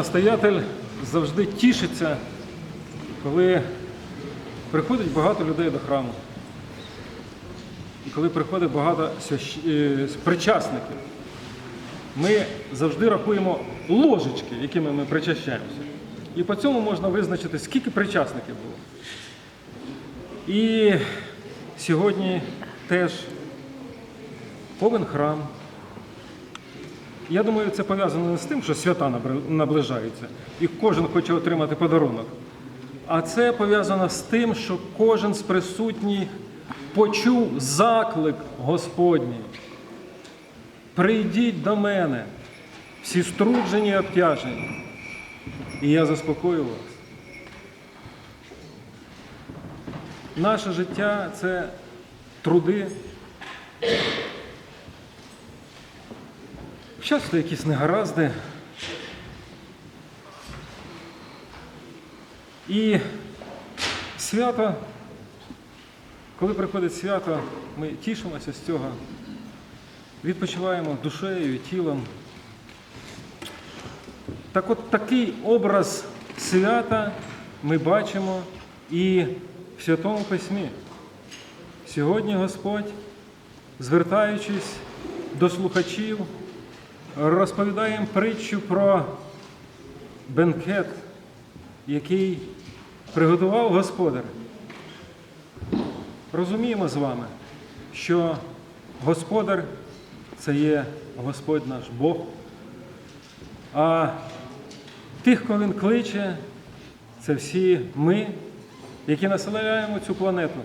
Настоятель завжди тішиться, коли приходить багато людей до храму. І коли приходить багато е, причасників. Ми завжди рахуємо ложечки, якими ми причащаємося. І по цьому можна визначити, скільки причасників було. І сьогодні теж повен храм. Я думаю, це пов'язано не з тим, що свята наближаються, і кожен хоче отримати подарунок. А це пов'язано з тим, що кожен з присутніх почув заклик Господній. Прийдіть до мене, всі струджені і обтяжені, і я заспокою вас. Наше життя це труди. Часто якісь негаразди. І свято, коли приходить свято, ми тішимося з цього, відпочиваємо душею і тілом. Так от такий образ свята ми бачимо і в Святому Письмі. Сьогодні Господь, звертаючись до слухачів, розповідає їм притчу про бенкет, який приготував Господар. Розуміємо з вами, що Господар це є Господь наш Бог, а тих, кого Він кличе, це всі ми, які населяємо цю планету.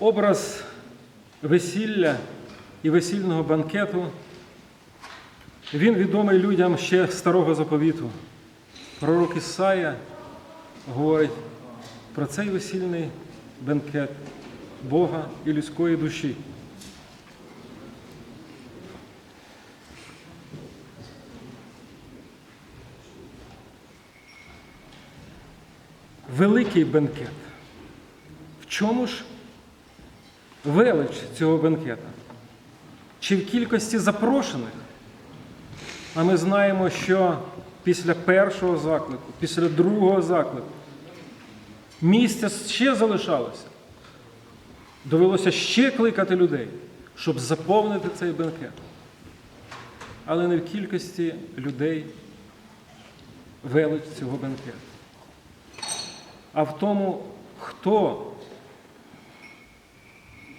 Образ весілля і весільного банкету, він відомий людям ще старого заповіту. Пророк Ісая говорить про цей весільний бенкет Бога і людської душі. Великий бенкет. В чому ж велич цього бенкета? Чи в кількості запрошених? А ми знаємо, що після першого заклику, після другого заклику місця ще залишалося. Довелося ще кликати людей, щоб заповнити цей бенкет. Але не в кількості людей велич цього бенкету, а в тому, хто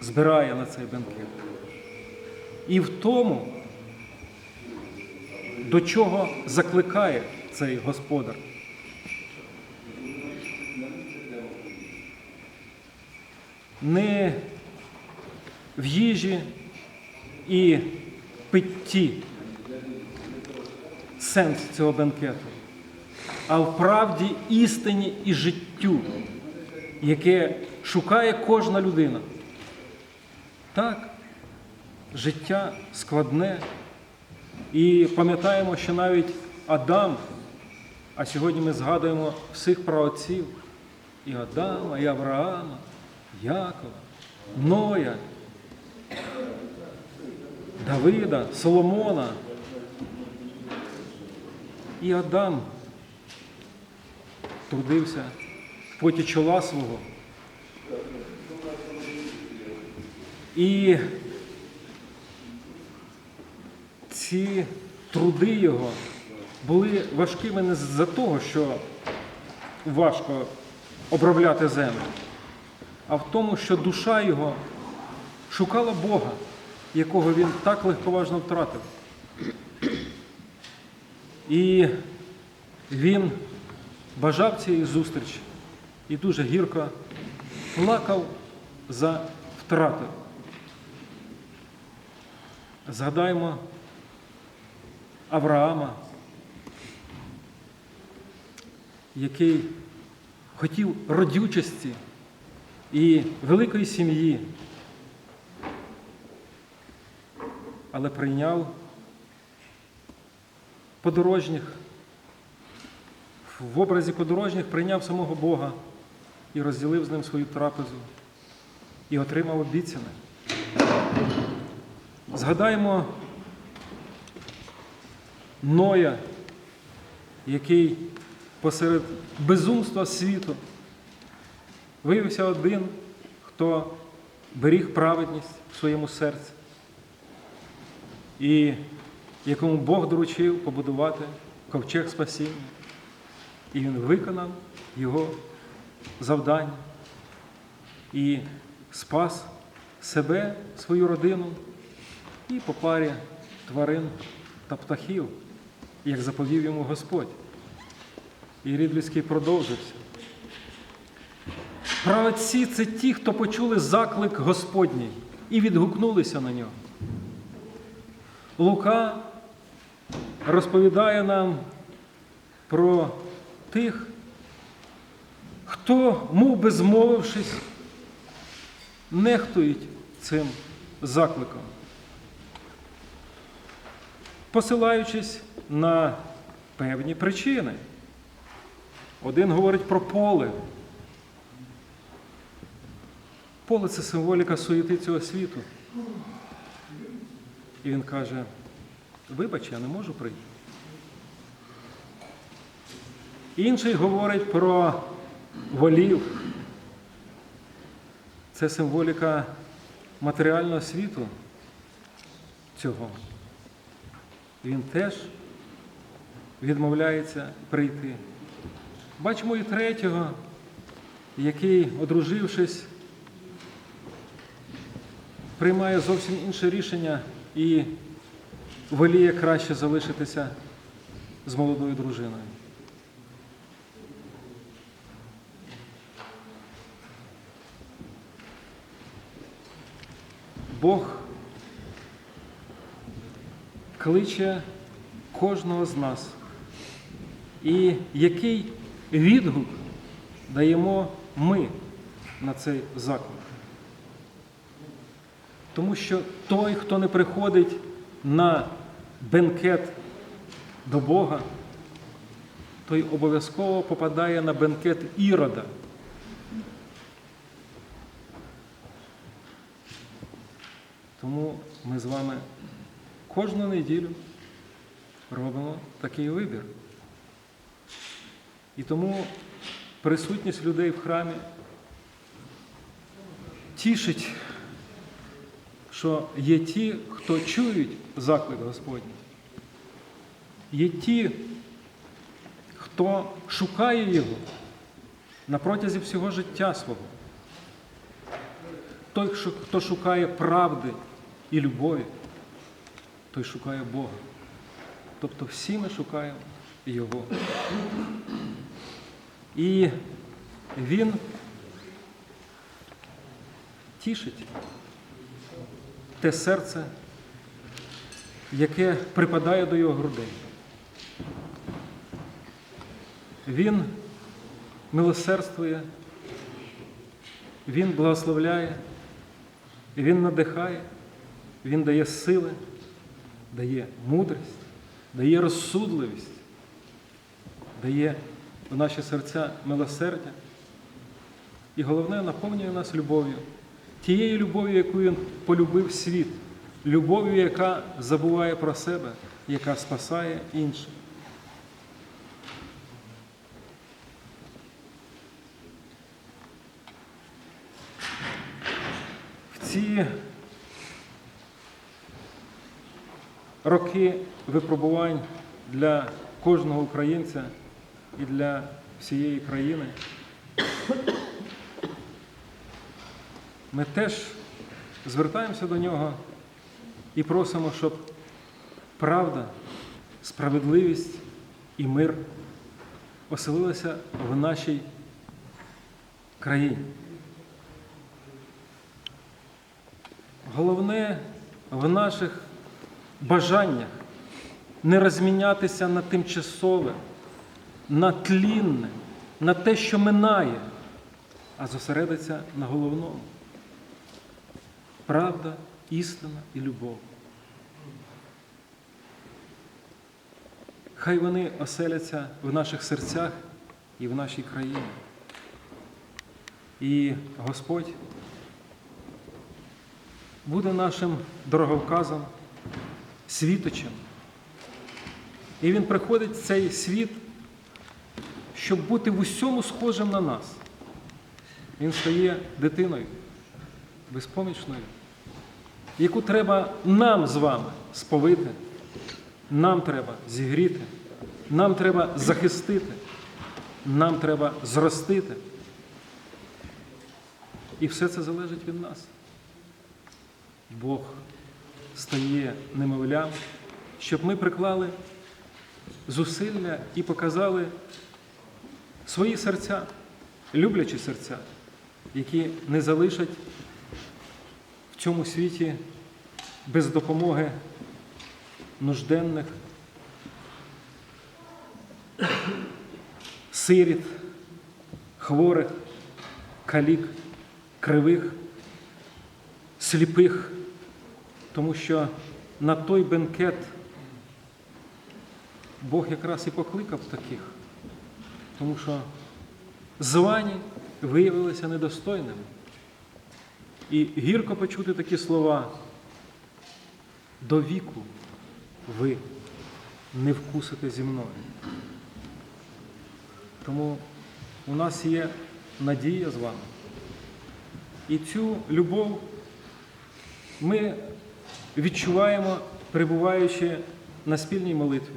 збирає на цей бенкет. І в тому, до чого закликає цей господар. Не в їжі і питті сенс цього бенкету, а в правді, істині і життю, яке шукає кожна людина. Так, життя складне. І пам'ятаємо, що навіть Адам, а сьогодні ми згадуємо всіх праотців, і Адама, і Авраама, Якова, Ноя, Давида, Соломона. І Адам трудився в поті чола свого. І ці труди його були важкими не з-за того, що важко обробляти землю, а в тому, що душа його шукала Бога, якого він так легковажно втратив. І він бажав цієї зустрічі і дуже гірко плакав за втратою. Згадаймо Авраама, який хотів родючості і великої сім'ї, але прийняв подорожніх, в образі подорожніх прийняв самого Бога і розділив з ним свою трапезу і отримав обіцяне. Згадаємо Ноя, який посеред безумства світу виявився один, хто беріг праведність в своєму серці, і якому Бог доручив побудувати ковчег спасіння. І він виконав його завдання і спас себе, свою родину і по парі тварин та птахів, як заповів йому Господь. І рід людський продовжився. Праведці це ті, хто почули заклик Господній і відгукнулися на нього. Лука розповідає нам про тих, хто, мов би змовившись, нехтують цим закликом, посилаючись на певні причини. Один говорить про поле. Поле це символіка суєти цього світу. І він каже: вибач, я не можу прийти. Інший говорить про волів. Це символіка матеріального світу цього. Він теж відмовляється прийти. Бачимо і третього, який, одружившись, приймає зовсім інше рішення і воліє краще залишитися з молодою дружиною. Бог кличе кожного з нас. І який відгук даємо ми на цей заклик? Тому що той, хто не приходить на бенкет до Бога, той обов'язково попадає на бенкет ірода. Тому ми з вами кожну неділю робимо такий вибір. І тому присутність людей в храмі тішить, що є ті, хто чують заклик Господній. Є ті, хто шукає його на протязі всього життя свого. Той, хто шукає правди і любові, той шукає Бога. Тобто всі ми шукаємо Його. І Він тішить те серце, яке припадає до його грудей. Він милосердствує, Він благословляє, Він надихає, Він дає сили, дає мудрість, дає розсудливість, дає в наші серця милосердя. І головне, наповнює нас любов'ю. Тією любов'ю, яку він полюбив світ, любов'ю, яка забуває про себе, яка спасає інших. Ці роки випробувань для кожного українця і для всієї країни. Ми теж звертаємося до нього і просимо, щоб правда, справедливість і мир оселилися в нашій країні. Головне в наших бажаннях не розмінятися на тимчасове, на тлінне, на те, що минає, а зосередитися на головному. Правда, істина і любов. Хай вони оселяться в наших серцях і в нашій країні. І Господь буде нашим дороговказом, світочем. І він приходить в цей світ, щоб бути в усьому схожим на нас. Він стає дитиною, безпомічною, яку треба нам з вами сповити, нам треба зігріти, нам треба захистити, нам треба зростити. І все це залежить від нас. Бог стає немовлям, щоб ми приклали зусилля і показали свої серця, люблячі серця, які не залишать в цьому світі без допомоги нужденних, сиріт, хворих, калік, кривих, сліпих, тому що на той бенкет Бог якраз і покликав таких, тому що звані виявилися недостойними. І гірко почути такі слова. До віку ви не вкусите зі мною. Тому у нас є надія з вами. І цю любов ми відчуваємо, перебуваючи на спільній молитві.